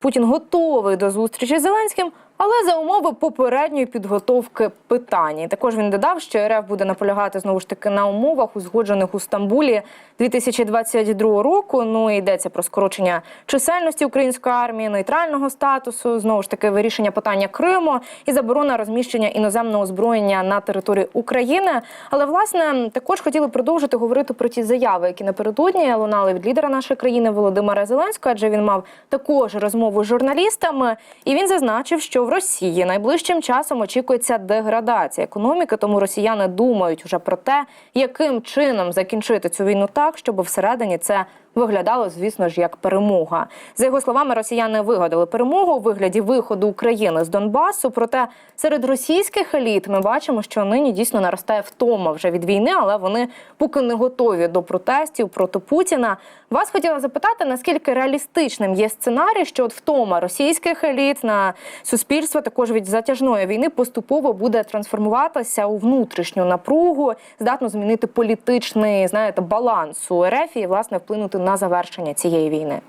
Путін готовий до зустрічі з Зеленським, але за умови попередньої підготовки питання. І Також він додав, що РФ буде наполягати знову ж таки на умовах, узгоджених у Стамбулі 2022 року. Ну і йдеться про скорочення чисельності української армії, нейтрального статусу, знову ж таки вирішення питання Криму і заборона розміщення іноземного озброєння на території України. Але власне також хотіли продовжити говорити про ті заяви, які напередодні лунали від лідера нашої країни Володимира Зеленського, адже він мав також розмову з журналістами, і він зазначив, що в Росії. Найближчим часом очікується деградація економіки, тому росіяни думають вже про те, яким чином закінчити цю війну так, щоб всередині це виглядало, звісно ж, як перемога. За його словами, росіяни вигадали перемогу у вигляді виходу України з Донбасу. Проте серед російських еліт ми бачимо, що нині дійсно наростає втома вже від війни, але вони поки не готові до протестів проти Путіна. Вас хотіла запитати, наскільки реалістичним є сценарій, що от втома російських еліт на суспільство також від затяжної війни поступово буде трансформуватися у внутрішню напругу, здатно змінити політичний знаєте баланс у РФ і власне вплинути на завершення цієї війни.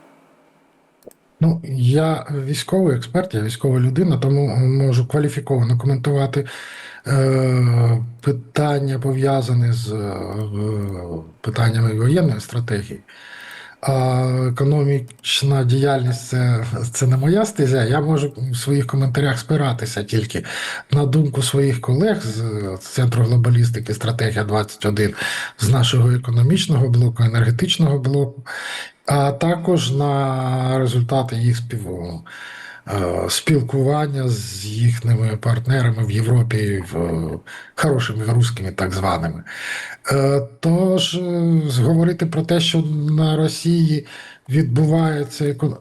Ну, я військовий експерт, я військова людина, тому можу кваліфіковано коментувати е, питання, пов'язані з е, питаннями воєнної стратегії. А економічна діяльність це, це не моя стезя. Я можу в своїх коментарях спиратися тільки на думку своїх колег з Центру глобалістики Стратегія 21 з нашого економічного блоку, енергетичного блоку, а також на результати їх спів... е, спілкування з їхніми партнерами в Європі, в е, хорошими русскими так званими. Е, Тож говорити про те, що на Росії відбувається еко-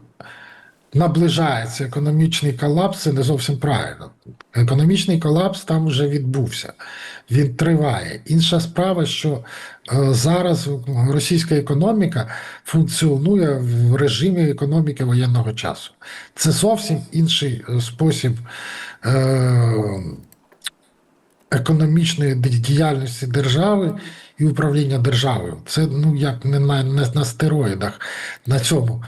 наближається економічний колапс, це не зовсім правильно. Економічний колапс там вже відбувся, він триває. Інша справа, що е, зараз російська економіка функціонує в режимі економіки воєнного часу. Це зовсім інший е, спосіб. Е, економічної діяльності держави і управління державою. Це ну як не на, не на стероїдах, на цьому,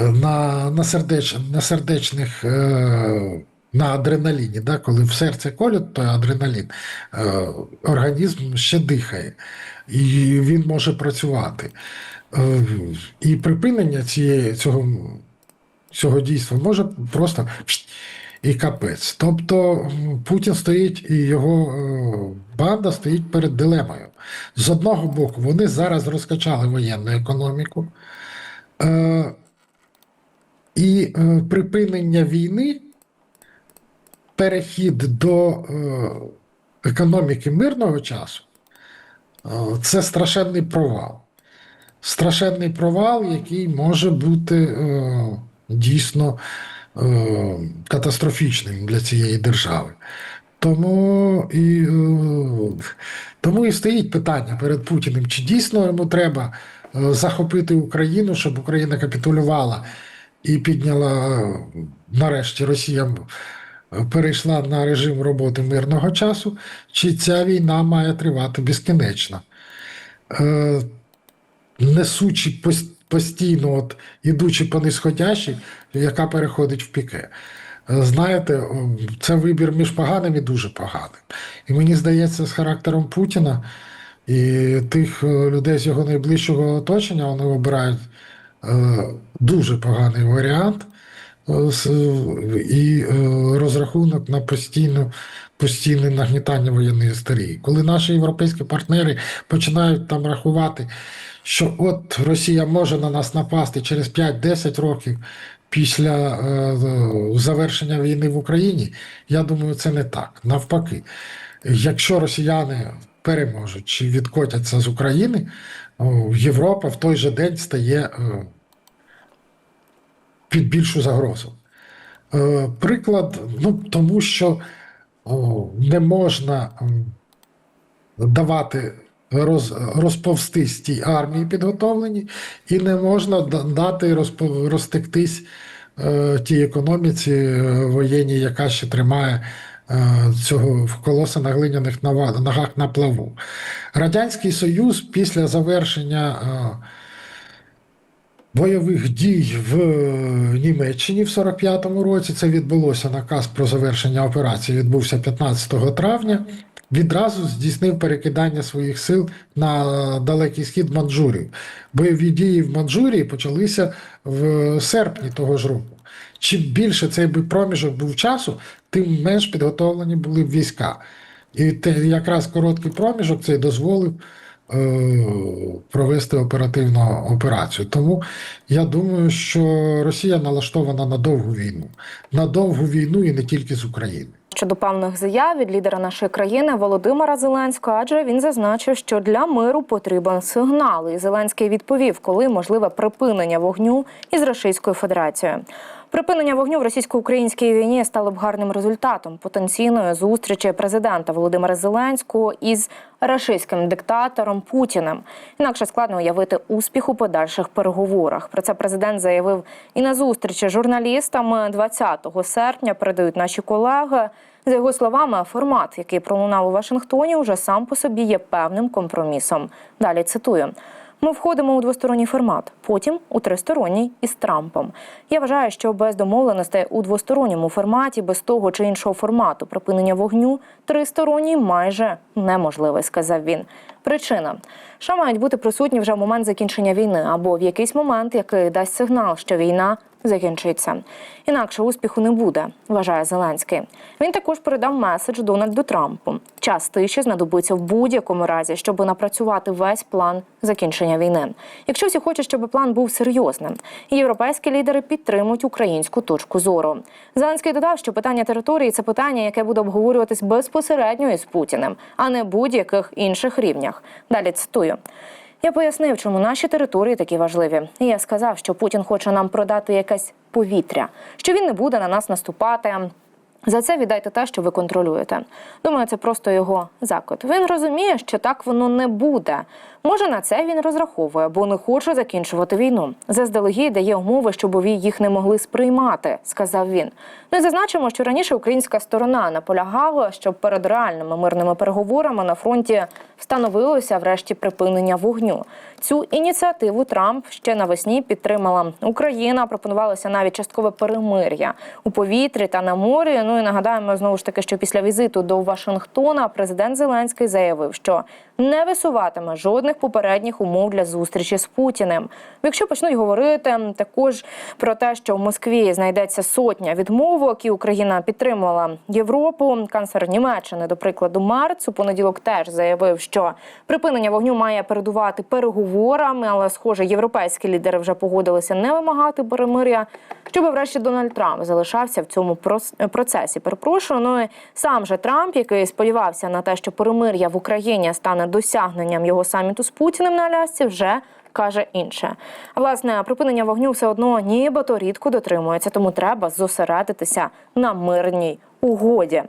на, на, сердеч, на сердечних. Е, на адреналіні, да, коли в серце колють той адреналін, е, організм ще дихає, і він може працювати. Е, і припинення цієї, цього, цього дійства може просто і капець. Тобто Путін стоїть і його банда стоїть перед дилемою. З одного боку, вони зараз розкачали воєнну економіку, і е, припинення війни, перехід до е, економіки мирного часу е, це страшенний провал. Страшенний провал, який може бути е, дійсно е, катастрофічним для цієї держави. Тому і, е, тому і стоїть питання перед Путіним, чи дійсно йому треба е, захопити Україну, щоб Україна капітулювала і підняла нарешті Росія е, перейшла на режим роботи мирного часу, чи ця війна має тривати безкінечно. Е, Несучи постійно, от, ідучи по нисходящій, яка переходить в піке. Е, Знаєте, це вибір між поганим і дуже поганим. І мені здається, з характером Путіна і тих людей з його найближчого оточення вони обирають дуже поганий варіант е, і е, розрахунок на постійну, постійне нагнітання воєнної історії. Коли наші європейські партнери починають там рахувати, що от Росія може на нас напасти через 5-10 років після е, завершення війни в Україні, я думаю, це не так. Навпаки, якщо росіяни переможуть чи відкотяться з України, Європа в той же день стає е, під більшу загрозу. Е, Приклад, ну тому що не можна давати роз, розповстись тій армії підготовлені, і не можна дати розтектись е, тій економіці е, воєнній, яка ще тримає е, цього колоса на глиняних ногах на плаву. Радянський Союз після завершення. е, бойових дій в е, Німеччині в 45-му році. Це відбулося наказ про завершення операції. Відбувся 15 травня. Відразу здійснив перекидання своїх сил на далекий схід Манчжурії. Бойові дії в Манчжурії почалися в серпні того ж року. Чим більше цей проміжок був часу, тим менш підготовлені були війська. І якраз короткий проміжок цей дозволив е, провести оперативну операцію. Тому я думаю, що Росія налаштована на довгу війну, на довгу війну і не тільки з України. Щодо певних заяв від лідера нашої країни Володимира Зеленського, адже він зазначив, що для миру потрібен сигнал. І Зеленський відповів, коли можливе припинення вогню із Російською Федерацією. Припинення вогню в російсько-українській війні стало б гарним результатом потенційної зустрічі президента Володимира Зеленського із рашистським диктатором Путіним. Інакше складно уявити успіх у подальших переговорах. Про це президент заявив і на зустрічі з журналістами 20 серпня. Передають наші колеги. За його словами, формат, який пролунав у Вашингтоні, уже сам по собі є певним компромісом. Далі цитую. Ми входимо у двосторонній формат, потім у тристоронній із Трампом. Я вважаю, що без домовленостей у двосторонньому форматі, без того чи іншого формату припинення вогню, тристоронній майже неможливий, сказав він. Причина США мають бути присутні вже в момент закінчення війни або в якийсь момент, який дасть сигнал, що війна закінчиться. Інакше успіху не буде, вважає Зеленський. Він також передав меседж Дональду Трампу. Час тиші знадобиться в будь-якому разі, щоб напрацювати весь план закінчення війни. Якщо всі хочуть, щоб план був серйозним, європейські лідери підтримують українську точку зору. Зеленський додав, що питання території це питання, яке буде обговорюватись безпосередньо із Путіним, а не будь-яких інших рівнях. Далі цитую. Я пояснив, чому наші території такі важливі. І я сказав, що Путін хоче нам продати якесь повітря, що він не буде на нас наступати. За це віддайте те, що ви контролюєте. Думаю, це просто його заклад. Він розуміє, що так воно не буде. Може, на це він розраховує, бо не хоче закінчувати війну. Заздалегідь дає умови, щоб ви їх не могли сприймати, сказав він. Ну і зазначимо, що раніше українська сторона наполягала, щоб перед реальними мирними переговорами на фронті встановилося врешті припинення вогню. Цю ініціативу Трамп ще навесні підтримала Україна. Пропонувалося навіть часткове перемир'я у повітрі та на морі. Ну і нагадаємо знову ж таки, що після візиту до Вашингтона президент Зеленський заявив, що не висуватиме жодних попередніх умов для зустрічі з Путіним. Якщо почнуть говорити також про те, що в Москві знайдеться сотня відмовок, і Україна підтримувала Європу. Канцлер Німеччини, до прикладу, Марц у понеділок теж заявив, що припинення вогню має передувати переговорами, але схоже, європейські лідери вже погодилися не вимагати перемир'я, щоб врешті Дональд Трамп залишався в цьому процесі. Перепрошую, ну і сам же Трамп, який сподівався на те, що перемир'я в Україні стане досягненням його саміту з Путіним на Алясці, вже каже інше. Власне, припинення вогню все одно нібито рідко дотримується, тому треба зосередитися на мирній угоді.